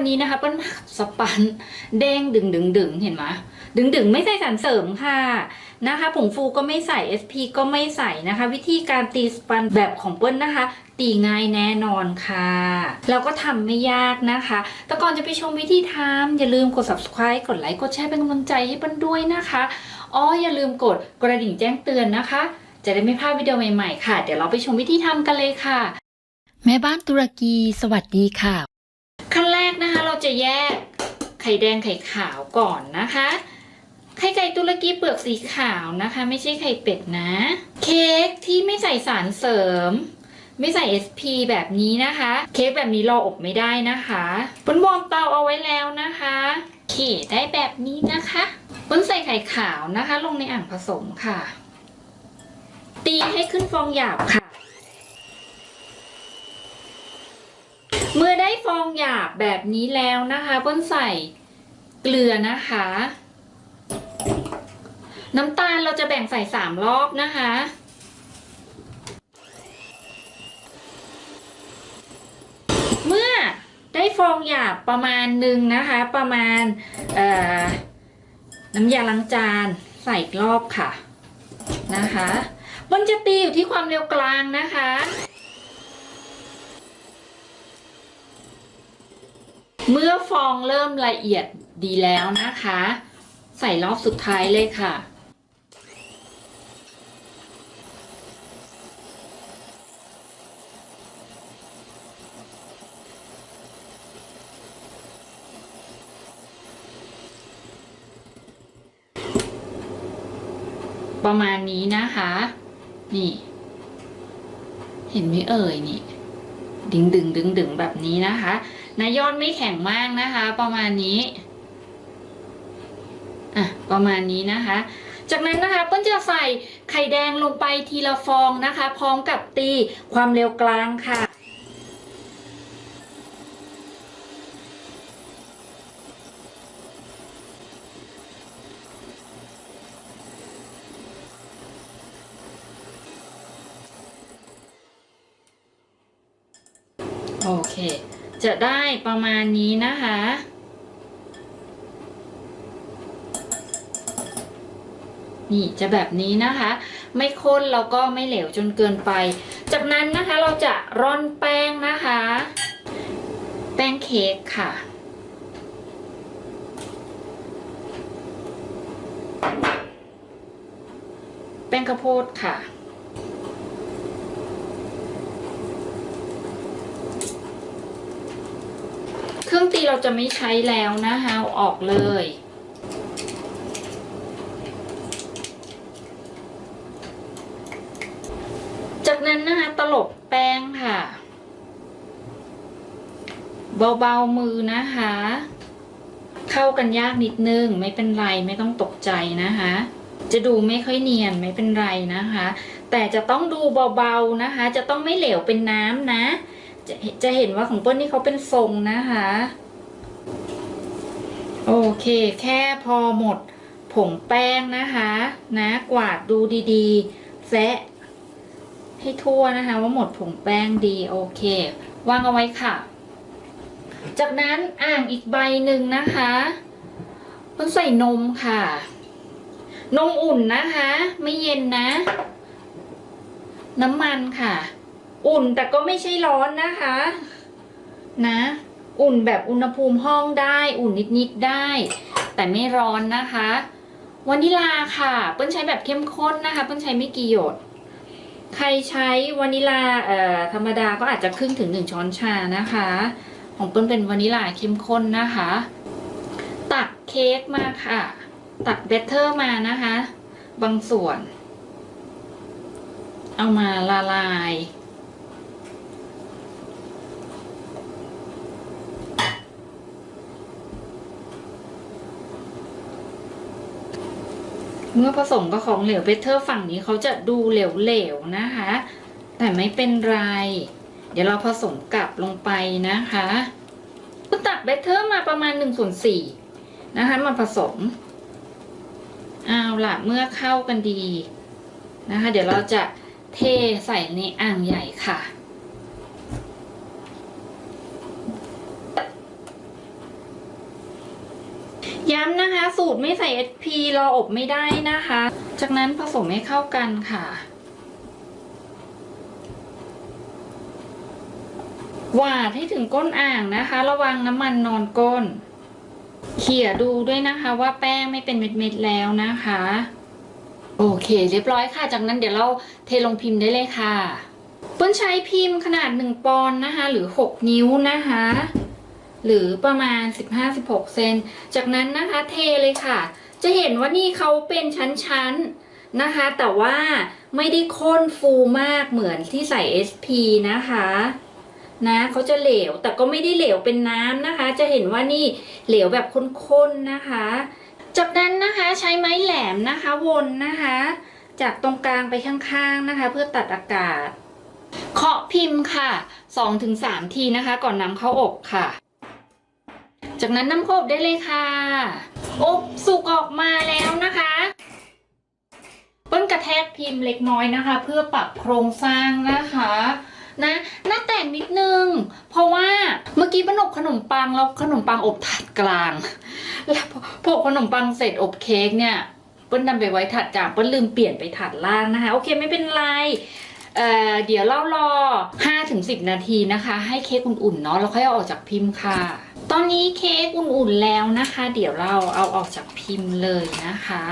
วันนี้นะคะเปิ้ลสปันเด้งดึงดึงดึงเห็นไหมดึงดึงไม่ใส่สารเสริมค่ะนะคะผงฟูก็ไม่ใส่ SP ก็ไม่ใส่นะคะ วิธีการตีสปันแบบของเปิ้ลนะคะ ตีง่ายแน่นอนค่ะ แล้วก็ทำไม่ยากนะคะ แต่ก่อนจะไปชมวิธีทำอย่าลืมกด subscribe กดไลค์กดแชร์เป็นกำลังใจให้เปิ้ลด้วยนะคะอ๋ออย่าลืมกดกระดิ่งแจ้งเตือนนะคะ จะได้ไม่พลาดวิดีโอใหม่ๆค่ะ เดี๋ยวเราไปชมวิธีทำกันเลยค่ะ แม่บ้านตุรกี สวัสดีค่ะ จะแยกไข่แดงไข่ขาวก่อนนะคะ ไข่ไก่ตุรกีเปลือกสีขาวนะคะ ไม่ใช่ไข่เป็ดนะ เค้กที่ไม่ใส่สารเสริม ไม่ใส่ SP แบบนี้นะคะ เค้กแบบนี้รออบไม่ได้นะคะปุ้นวอร์มเตาเอาไว้แล้วนะคะเขี่ได้แบบนี้นะคะปุ้นใส่ไข่ขาวนะคะ ลงในอ่างผสมค่ะ ตีให้ขึ้นฟองหยาบค่ะ เมื่อ ได้ฟองหยาบแบบนี้แล้วนะคะเปิ้ลใส่เกลือนะคะ น้ำตาลเราจะแบ่งใส่สามรอบนะคะเมื่อได้ฟองหยาบประมาณหนึ่งนะคะ ประมาณน้ำยาล้างจานใส่อีกรอบค่ะนะคะ มันจะตีอยู่ที่ความเร็วกลางนะคะ เมื่อฟองเริ่มละเอียดดีแล้วนะคะ ใส่รอบสุดท้ายเลยค่ะ ประมาณนี้นะคะ นี่ เห็นไหมเอ่ยนี่ ดึงดึงดึงดึงแบบนี้นะคะนายยอดไม่แข็งมากนะคะ ประมาณนี้อะประมาณนี้นะคะ จากนั้นนะคะเปิ้ลจะใส่ไข่แดงลงไปทีละฟองนะคะ พร้อมกับตีความเร็วกลางค่ะ โอเค จะได้ประมาณนี้นะคะ นี่จะแบบนี้นะคะ ไม่ข้นแล้วก็ไม่เหลวจนเกินไป จากนั้นนะคะเราจะร่อนแป้งนะคะ แป้งเค้กค่ะแป้งข้าวโพดค่ะ รื่องตีเราจะไม่ใช้แล้วนะคะเอาออกเลย จากนั้นนะคะตลบแป้งค่ะ เบาๆมือนะคะ เข้ากันยากนิดนึง ไม่เป็นไรไม่ต้องตกใจนะคะจะดูไม่ค่อยเนียนไม่เป็นไรนะคะ แต่จะต้องดูเบาๆนะคะ จะต้องไม่เหลวเป็นน้ำนะ จะจะเห็นว่าของเปิ้ลนี่เขาเป็นทรงนะคะ โอเค แค่พอหมดผงแป้งนะคะ นะกวาดดูดีๆแซะให้ทั่วนะคะ ว่าหมดผงแป้งดีโอเควางเอาไว้ค่ะ จากนั้นอ่างอีกใบหนึ่งนะคะเพิ่งใส่นมค่ะ นมอุ่นนะคะ ไม่เย็นนะ น้ำมันค่ะ อุ่นแต่ก็ไม่ใช่ร้อนนะคะ นะ อุ่นแบบอุณหภูมิห้องได้ อุ่นนิดๆได้ แต่ไม่ร้อนนะคะวานิลาค่ะ เปิ้ลใช้แบบเข้มข้นนะคะ เปิ้ลใช้ไม่กี่หยด ใครใช้วานิลาเอ่อธรรมดาก็อาจจะครึ่งถึงหนึ่งช้อนชานะคะ ของเปิ้ลเป็นวานิลาเข้มข้นนะคะ ตักเค้กมาค่ะ ตักเบเตอร์มานะคะ บางส่วน เอามาละลาย เมื่อผสมกับของเหลวเบเทอร์ฝั่งนี้เขาจะดูเหลวๆนะคะ แต่ไม่เป็นไร เดี๋ยวเราผสมกลับลงไปนะคะตักเบเทอร์มาประมาณ1ส่วน4นะคะมาผสมเอาล่ะเมื่อเข้ากันดีนะคะ เดี๋ยวเราจะเทใส่ในอ่างใหญ่ค่ะ ย้ำนะคะ สูตรไม่ใส่ SP รออบไม่ได้นะคะ จากนั้นผสมให้เข้ากันค่ะ หวาดให้ถึงก้นอ่างนะคะ ระวังน้ำมันนอนก้น เขี่ยดูด้วยนะคะว่าแป้งไม่เป็นเม็ดๆแล้วนะคะ โอเค เรียบร้อยค่ะ จากนั้นเดี๋ยวเราเทลงพิมพ์ได้เลยค่ะเปิ้ลใช้พิมพ์ขนาด 1 ปอนด์นะคะ หรือ 6 นิ้วนะคะ หรือประมาณ 15-16 เซน จากนั้นนะคะเทเลยค่ะ จะเห็นว่านี่เขาเป็นชั้นๆนะคะ แต่ว่าไม่ได้ข้นฟูมากเหมือนที่ใส่ SP นะคะนะเขาจะเหลวแต่ก็ไม่ได้เหลวเป็นน้ำนะคะ จะเห็นว่านี่เหลวแบบข้นๆนะคะ จากนั้นนะคะใช้ไม้แหลมนะคะวนนะคะ จากตรงกลางไปข้างๆนะคะ เพื่อตัดอากาศ เคาะพิมพ์ค่ะ 2-3 ทีนะคะ ก่อนนำเข้าอบค่ะ จากนั้นน้ำเข้าอบได้เลยค่ะ อบสุกออกมาแล้วนะคะเปิ้ลกระแทกพิมพ์เล็กน้อยนะคะ เพื่อปรับโครงสร้างนะคะนะหน้าแตกนิดนึง เพราะว่าเมื่อกี้ปิ้ลอบขนมปังแล้วขนมปังอบถาดกลาง แล้วพอขนมปังเสร็จอบเค้กเนี่ยเปิ้ลนำไปไว้ถาดกลางเปิ้ลลืมเปลี่ยนไปถาดล่างนะคะ โอเคไม่เป็นไรเเดี๋ยวเล่ารอ5-10 นาทีนะคะ ให้เค้กอุ่นๆเนาะแล้วค่อยเอาออกจากพิมพ์ค่ะ ตอนนี้เค้กอุ่นๆแล้วนะคะ เดี๋ยวเราเอาออกจากพิมพ์เลยนะคะ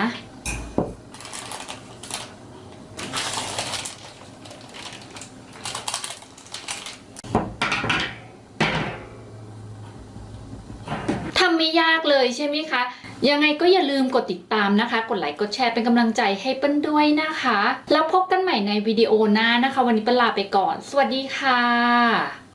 ทำไม่ยากเลยใช่ไหมคะ ยังไงก็อย่าลืมกดติดตามนะคะ กดไลค์กดแชร์เป็นกำลังใจให้เปิ้ลด้วยนะคะ แล้วพบกันใหม่ในวิดีโอหน้านะคะ วันนี้เปิ้ลลาไปก่อน สวัสดีค่ะ